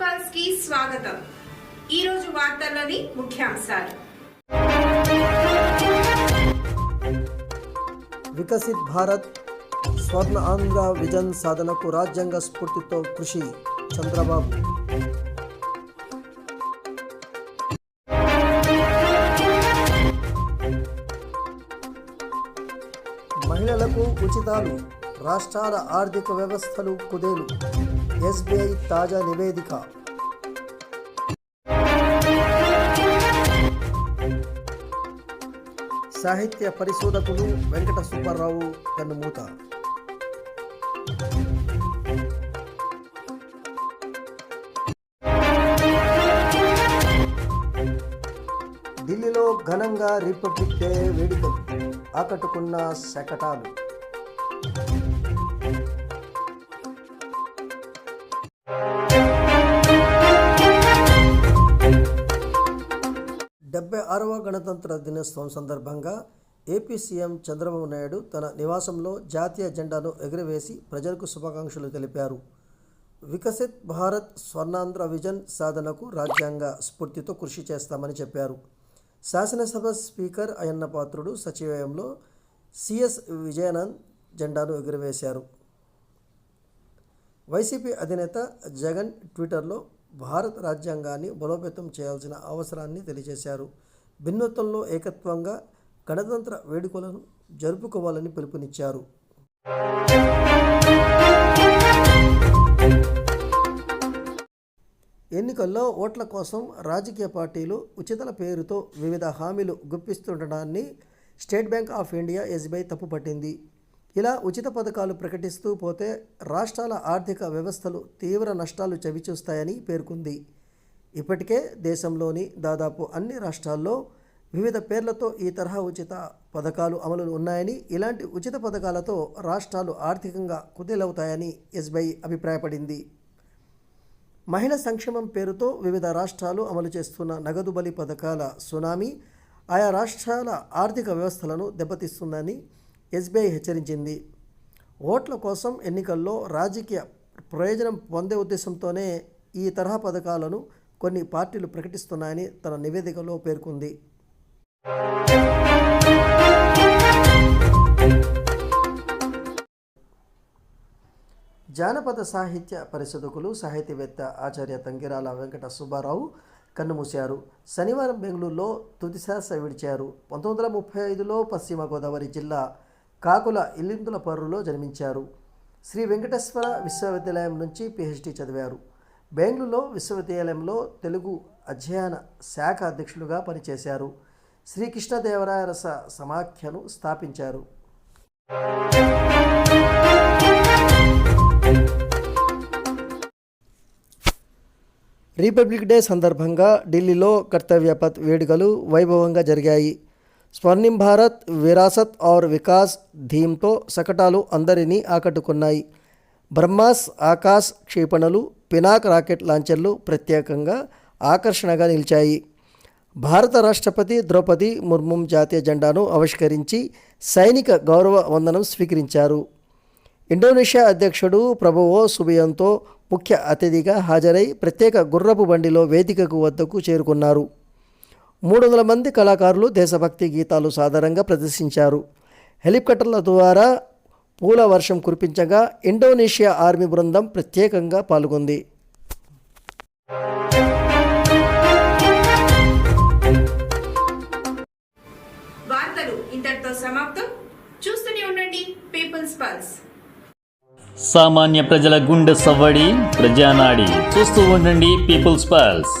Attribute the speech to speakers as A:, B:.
A: పల్స్కి స్వాగతం. ఈ రోజు వార్తల్లోని ముఖ్యాంశాలు.
B: వికసిత్ భారత్ స్వర్ణ ఆంధ్ర విజన్ సాధనకు రాజ్యాంగ స్ఫూర్తితో కృషి చంద్రబాబు. మహిళలకు ఉచితాలు. రాష్ట్రాల ఆర్థిక వ్యవస్థలు కుదేలు. ఎస్బీఐ తాజా నివేదిక. సాహిత్య పరిశోధకులు వెంకట సుబ్బారావు కన్నుమూత. ఢిల్లీలో ఘనంగా రిపబ్లిక్ డే వేడుకలు. ఆకట్టుకున్న శకటాలు. డెబ్బై ఆరవ గణతంత్ర దినోత్సవం సందర్భంగా ఏపీ సీఎం చంద్రబాబు నాయుడు తన నివాసంలో జాతీయ జెండాను ఎగురవేసి ప్రజలకు శుభాకాంక్షలు తెలిపారు. వికసిత్ భారత్ స్వర్ణాంధ్ర విజన్ సాధనకు రాజ్యాంగ స్ఫూర్తితో కృషి చేస్తామని చెప్పారు. శాసనసభ స్పీకర్ అయ్యన్న పాత్రుడు సచివాలయంలో సిఎస్ విజయానంద్ జెండాను ఎగురవేశారు. వైసీపీ అధినేత జగన్ ట్విట్టర్లో భారత రాజ్యాంగాన్ని బలోపేతం చేయాల్సిన అవసరాన్ని తెలియజేశారు. భిన్నత్వంలో ఏకత్వంగా గణతంత్ర వేడుకలను జరుపుకోవాలని పిలుపునిచ్చారు. ఎన్నికల్లో ఓట్ల కోసం రాజకీయ పార్టీలు ఉచితల పేరుతో వివిధ హామీలు గుప్పిస్తుండడాన్ని State Bank of India SBI తప్పుపట్టింది. ఇలా ఉచిత పథకాలు ప్రకటిస్తూ పోతే రాష్ట్రాల ఆర్థిక వ్యవస్థలు తీవ్ర నష్టాలు చవిచూస్తాయని పేర్కొంది. ఇప్పటికే దేశంలోని దాదాపు అన్ని రాష్ట్రాల్లో వివిధ పేర్లతో ఈ తరహా ఉచిత పథకాలు అమలు ఉన్నాయని ఇలాంటి ఉచిత పథకాలతో రాష్ట్రాలు ఆర్థికంగా కుదేలవుతాయని ఎస్బీఐ అభిప్రాయపడింది. మహిళ సంక్షేమం పేరుతో వివిధ రాష్ట్రాలు అమలు చేస్తున్న నగదు బలి పథకాల సునామీ ఆయా రాష్ట్రాల ఆర్థిక వ్యవస్థలను దెబ్బతీస్తుందని ఎస్బీఐ హెచ్చరించింది. ఓట్ల కోసం ఎన్నికల్లో రాజకీయ ప్రయోజనం పొందే ఉద్దేశంతోనే ఈ తరహా పథకాలను కొన్ని పార్టీలు ప్రకటిస్తున్నాయని తన నివేదికలో పేర్కొంది. జానపద సాహిత్య పరిశోధకులు సాహితీవేత్త ఆచార్య తంగిరాల వెంకట సుబ్బారావు కన్నుమూశారు. శనివారం బెంగళూరులో తుదిశాస విడిచారు. పంతొమ్మిది వందల ముప్పై ఐదులో పశ్చిమ గోదావరి జిల్లా కాకుల ఇల్లిందులపర్రులో జన్మించారు. శ్రీ వెంకటేశ్వర విశ్వవిద్యాలయం నుంచి పిహెచ్డి చదివారు. బెంగళూరులో విశ్వవిద్యాలయంలో తెలుగు అధ్యయన శాఖ అధ్యక్షులుగా పనిచేశారు. శ్రీకృష్ణదేవరాయ రస సమాఖ్యను స్థాపించారు. రిపబ్లిక్ డే సందర్భంగా ఢిల్లీలో కర్తవ్యపథ్ వేడుకలు వైభవంగా జరిగాయి. స్వర్ణిం భారత్ విరాసత్ ఔర్ వికాస్ థీమ్తో శకటాలు అందరినీ ఆకట్టుకున్నాయి. బ్రహ్మాస్ ఆకాశ్ క్షిపణులు పినాక్ రాకెట్ లాంచర్లు ప్రత్యేకంగా ఆకర్షణగా నిలిచాయి. భారత రాష్ట్రపతి ద్రౌపది ముర్ము జాతీయ జెండాను ఆవిష్కరించి సైనిక గౌరవ వందనం స్వీకరించారు. ఇండోనేషియా అధ్యక్షుడు ప్రభువో సుబియంతో ముఖ్య అతిథిగా హాజరై ప్రత్యేక గుర్రపు బండిలో వేదికకు వద్దకు చేరుకున్నారు. మూడు వందల మంది కళాకారులు దేశభక్తి గీతాలు సాధారణంగా ప్రదర్శించారు. హెలికాప్టర్ల ద్వారా పూల వర్షం కురిపించగా ఇండోనేషియా ఆర్మీ బృందం ప్రత్యేకంగా పాల్గొంది.
A: వార్తలు ఇంతటితో సమాప్తం. చూస్తూనే ఉండండి పీపుల్స్ పల్స్
C: సామాన్య ప్రజల గుండె సవ్వడి ప్రజానాడి. చూస్తూ ఉండండి పీపుల్స్ పల్స్